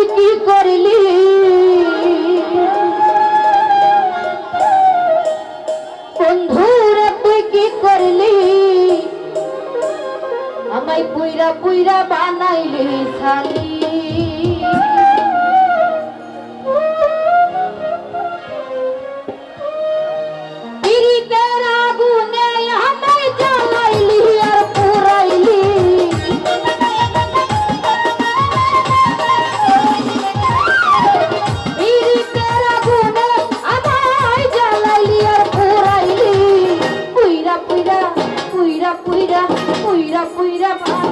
তুই কি করলি? বন্ধুরা তুই কি করলি? আমায় পুইরা পুইরা বানাইলি শালি। কইরা পা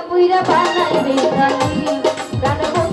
পুইরা পুইরা বানাইবে গান